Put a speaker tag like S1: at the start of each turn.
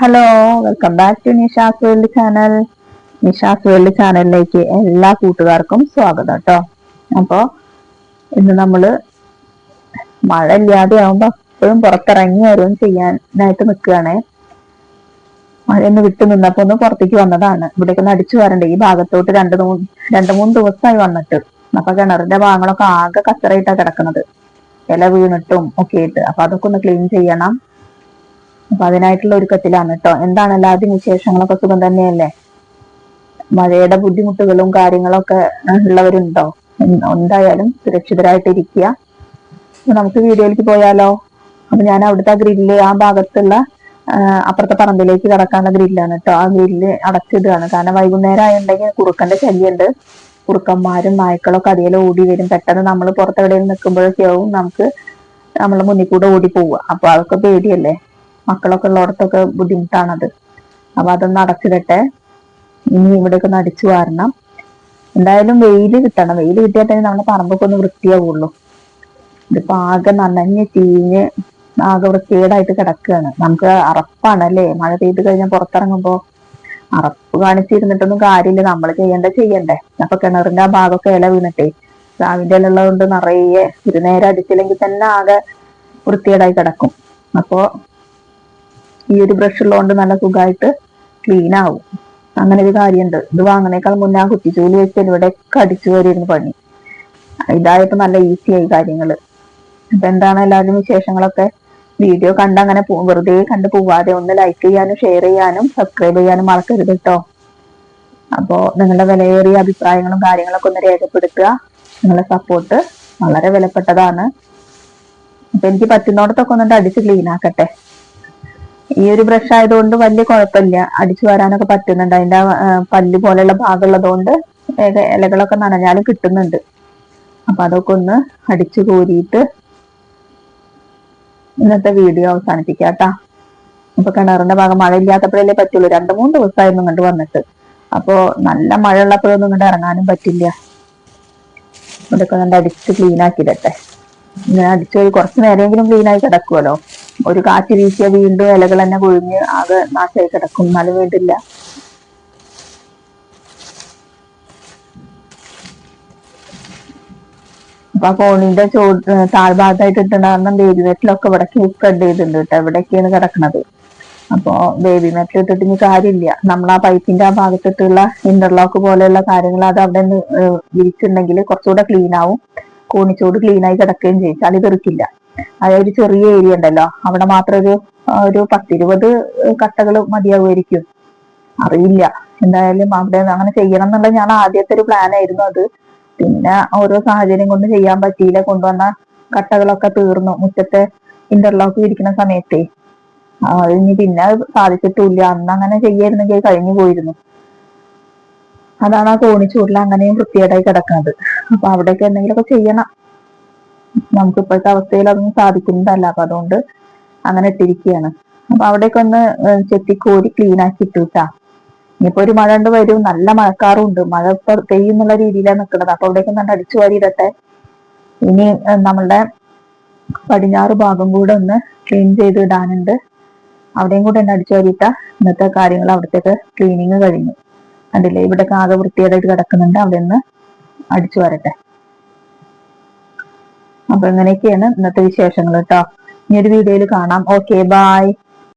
S1: Hello welcome back to Nisha's world channel Nisha's world ചാനലിലേക്ക് എല്ലാ കൂട്ടുകാർക്കും സ്വാഗതം കേട്ടോ അപ്പോ ഇന്ന് നമ്മൾ മഴ ഇല്ലാതെ ആവുമ്പോ എപ്പോഴും പുറത്തിറങ്ങി വരും ചെയ്യാനായിട്ട് നിൽക്കുകയാണ്. മഴ ഒന്ന് വിട്ടു നിന്നപ്പോ ഒന്ന് പുറത്തേക്ക് വന്നതാണ്. ഇവിടേക്ക് ഒന്ന് അടിച്ചു വരണ്ടേ. ഈ ഭാഗത്തോട്ട് രണ്ട് മൂന്ന് രണ്ട് മൂന്ന് ദിവസമായി വന്നിട്ട്. അപ്പൊ കിണറിന്റെ ഭാഗങ്ങളൊക്കെ ആകെ കച്ചറയിട്ടാ കിടക്കുന്നത്. ഇല വീണിട്ടും ഒക്കെ ആയിട്ട്. അപ്പൊ അതൊക്കെ ഒന്ന് ക്ലീൻ ചെയ്യണം. അപ്പൊ അതിനായിട്ടുള്ള ഒരുക്കത്തിലാണ് കേട്ടോ എന്താണ് എല്ലാവരും വിശേഷങ്ങളൊക്കെ സുഖം തന്നെയല്ലേ? മഴയുടെ ബുദ്ധിമുട്ടുകളും കാര്യങ്ങളൊക്കെ ഉള്ളവരുണ്ടോ? എന്തായാലും സുരക്ഷിതരായിട്ടിരിക്കുക. നമുക്ക് വീഡിയോയിലേക്ക് പോയാലോ? അപ്പൊ ഞാൻ അവിടുത്തെ ഗ്രില്ല് ആ ഭാഗത്തുള്ള അപ്പുറത്തെ പറമ്പിലേക്ക് കിടക്കാനുള്ള ഗ്രില്ലാണ് കേട്ടോ ആ ഗ്രില്ല് അടച്ചിടുകയാണ്. കാരണം വൈകുന്നേരം ആയുണ്ടെങ്കിൽ കുറുക്കന്റെ ശല്യമുണ്ട് കുറുക്കന്മാരും നായ്ക്കളൊക്കെ അതിലെ ഓടി വരും. പെട്ടെന്ന് നമ്മൾ പുറത്തെവിടെയും നിൽക്കുമ്പോഴൊക്കെയാവും നമുക്ക് നമ്മളെ മുന്നിൽ കൂടെ ഓടി പോവുക. അപ്പൊ അതൊക്കെ പേടിയല്ലേ? മക്കളൊക്കെ ഉള്ളിടത്തൊക്കെ ബുദ്ധിമുട്ടാണത്. അപ്പൊ അതൊന്ന് അടച്ചിടട്ടെ. ഇനി ഇവിടെയൊക്കെ ഒന്ന് അടിച്ചു വാരണം. എന്തായാലും വെയിൽ കിട്ടണം. വെയിൽ കിട്ടിയാൽ തന്നെ നമ്മുടെ പറമ്പൊക്കെ ഒന്ന് വൃത്തിയാവുള്ളൂ ഇതിപ്പോ ആകെ നനഞ്ഞ് ചീഞ്ഞ് ആകെ വൃത്തികേടായിട്ട് കിടക്കുകയാണ്. നമുക്ക് അറപ്പാണ് അല്ലേ? മഴ പെയ്ത് കഴിഞ്ഞാൽ പുറത്തിറങ്ങുമ്പോ അറപ്പ് കാണിച്ചിരുന്നിട്ടൊന്നും കാര്യമില്ല. നമ്മൾ ചെയ്യണ്ട ചെയ്യണ്ടേ. അപ്പൊ കിണറിന്റെ ആ ഭാഗമൊക്കെ ഇല വീണിട്ടേ. രാവിലെ ഇല ഉള്ളതുകൊണ്ട് നിറയെ ഒരു നേരം അടിച്ചില്ലെങ്കിൽ തന്നെ ആകെ വൃത്തികേടായി കിടക്കും. അപ്പോ ഈ ഒരു ബ്രഷ് ഉള്ളതുകൊണ്ട് നല്ല സുഖമായിട്ട് ക്ലീൻ ആവും. അങ്ങനെ ഒരു കാര്യമുണ്ട് ഇത് വാങ്ങുന്നേക്കാൾ മുന്നേ ആ കുറ്റിച്ചൂൽ വെച്ച് ഇവിടെ അടിച്ചു കയറിയിരുന്നു പണി. ഇതായപ്പോ നല്ല ഈസി ആയി കാര്യങ്ങൾ. അപ്പൊ എന്താണ് എല്ലാവരും വിശേഷങ്ങളൊക്കെ? വീഡിയോ കണ്ട് അങ്ങനെ വെറുതെ കണ്ട് പോവാതെ ഒന്ന് ലൈക്ക് ചെയ്യാനും ഷെയർ ചെയ്യാനും സബ്സ്ക്രൈബ് ചെയ്യാനും മറക്കരുത് കേട്ടോ അപ്പോ നിങ്ങളുടെ വിലയേറിയ അഭിപ്രായങ്ങളും കാര്യങ്ങളൊക്കെ ഒന്ന് രേഖപ്പെടുത്തുക. നിങ്ങളുടെ സപ്പോർട്ട് വളരെ വിലപ്പെട്ടതാണ്. അപ്പൊ എനിക്ക് പറ്റുന്നോടത്തൊക്കെ ഒന്നുകൊണ്ട് അടിച്ച് ക്ലീൻ ആക്കട്ടെ. ഈ ഒരു ബ്രഷ് ആയതുകൊണ്ട് വലിയ കുഴപ്പമില്ല. അടിച്ചു വരാനൊക്കെ പറ്റുന്നുണ്ട്. അതിന്റെ പല്ല് പോലെയുള്ള ഭാഗം ഉള്ളതുകൊണ്ട് ഇലകളൊക്കെ നനഞ്ഞാലും കിട്ടുന്നുണ്ട്. അപ്പൊ അതൊക്കെ ഒന്ന് അടിച്ചു കോരിയിട്ട് ഇന്നത്തെ വീഡിയോ അവസാനിപ്പിക്കാട്ടാ. ഇപ്പൊ കിണറിന്റെ ഭാഗം മഴ ഇല്ലാത്തപ്പോഴല്ലേ പറ്റുള്ളൂ. രണ്ടു മൂന്ന് ദിവസമായിരുന്നു ഇങ്ങോട്ട് വന്നിട്ട്. അപ്പോ നല്ല മഴ ഉള്ളപ്പോഴൊന്നും ഇങ്ങോട്ട് ഇറങ്ങാനും പറ്റില്ല. കണ്ട് അടിച്ച് ക്ലീൻ ആക്കിയിടട്ടെ. ഇങ്ങനെ അടിച്ചു കുറച്ച് നേരമെങ്കിലും ക്ലീൻ ആയി കിടക്കുമല്ലോ ഒരു കാറ്റ് വീശിയ വീണ്ടും ഇലകൾ തന്നെ കൊഴിഞ്ഞ് ആകെ നാശമായി കിടക്കും. എന്നാലും വേണ്ടില്ല. അപ്പൊ ആ കോണിന്റെ ചോ താഴ്ഭാഗത്തായിട്ട് ഇട്ടുണ്ടാകുന്ന ബേബി മെറ്റിലൊക്കെ ഇവിടേക്ക് സ്പ്രെഡ് ചെയ്തിട്ടുണ്ട് കേട്ടോ. എവിടെയൊക്കെയാണ് കിടക്കുന്നത് അപ്പോ ബേബി മെറ്റൽ ഇട്ടിട്ട് ഇനി കാര്യമില്ല. നമ്മൾ ആ പൈപ്പിന്റെ ആ ഭാഗത്തിട്ടുള്ള ഇന്റർലോക്ക് പോലെയുള്ള കാര്യങ്ങൾ അത് അവിടെ നിന്ന് വിരിച്ചിട്ടുണ്ടെങ്കിൽ കുറച്ചുകൂടെ ക്ലീൻ ആവും. കോണിച്ചോട് ക്ലീൻ ആയി കിടക്കുകയും ചെയ്യും. ചളി തെറിക്കില്ല അതായത് ചെറിയ ഏരിയ ഉണ്ടല്ലോ. അവിടെ മാത്രം ഒരു ഒരു പത്തിരുപത് കട്ടകൾ മതിയാവുമായിരിക്കും. അറിയില്ല. എന്തായാലും അവിടെ അങ്ങനെ ചെയ്യണം എന്നുള്ള ഞാൻ ആദ്യത്തെ ഒരു പ്ലാൻ ആയിരുന്നു അത്. പിന്നെ ഓരോ സാഹചര്യം കൊണ്ട് ചെയ്യാൻ പറ്റിയില്ല. കൊണ്ടുവന്ന കട്ടകളൊക്കെ തീർന്നു. മുറ്റത്തെ ഇന്റർലോക്ക് ഇരിക്കുന്ന സമയത്തെ. ഇനി പിന്നെ സാധിച്ചിട്ടില്ല. അന്ന് അങ്ങനെ ചെയ്യായിരുന്നെങ്കിൽ കഴിഞ്ഞു പോയിരുന്നു. അതാണ് ആ കോണിച്ചൂടിൽ അങ്ങനെയും വൃത്തികേടായി കിടക്കുന്നത്. അപ്പൊ അവിടെയൊക്കെ എന്തെങ്കിലുമൊക്കെ ചെയ്യണം. നമുക്ക് ഇപ്പോഴത്തെ അവസ്ഥയിൽ അതൊന്നും സാധിക്കുന്നതല്ല. അപ്പൊ അതുകൊണ്ട് അങ്ങനെ ഇട്ടിരിക്കുകയാണ് അപ്പൊ അവിടേക്ക് ഒന്ന് ചെത്തിക്കോരി ക്ലീൻ ആക്കി ഇട്ടുട്ടാ ഇനിയിപ്പോ ഒരു മഴ ഉണ്ട് വരും. നല്ല മഴക്കാറും ഉണ്ട്. മഴ ഇപ്പൊ പെയ്യുന്നുള്ള രീതിയിലാണ് നിൽക്കുന്നത് അപ്പൊ അവിടേക്ക് നല്ല അടിച്ചു വാരിയിടട്ടെ ഇനി നമ്മളുടെ പടിഞ്ഞാറ് ഭാഗം കൂടെ ഒന്ന് ക്ലീൻ ചെയ്ത് ഇടാനുണ്ട്. അവിടെയും കൂടെ ഒന്ന് അടിച്ചു വാരിയിട്ട ഇന്നത്തെ കാര്യങ്ങൾ അവിടത്തേക്ക് ക്ലീനിങ് കഴിഞ്ഞു. കണ്ടില്ലേ? ഇവിടെ ആകെ വൃത്തിയായിട്ട് കിടക്കുന്നുണ്ട്. അവിടെ ഒന്ന് അടിച്ചു വരട്ടെ. അപ്പൊ ഇങ്ങനെയൊക്കെയാണ് ഇന്നത്തെ വിശേഷങ്ങൾ കേട്ടോ ഇനി ഒരു വീഡിയോയിൽ കാണാം. Okay bye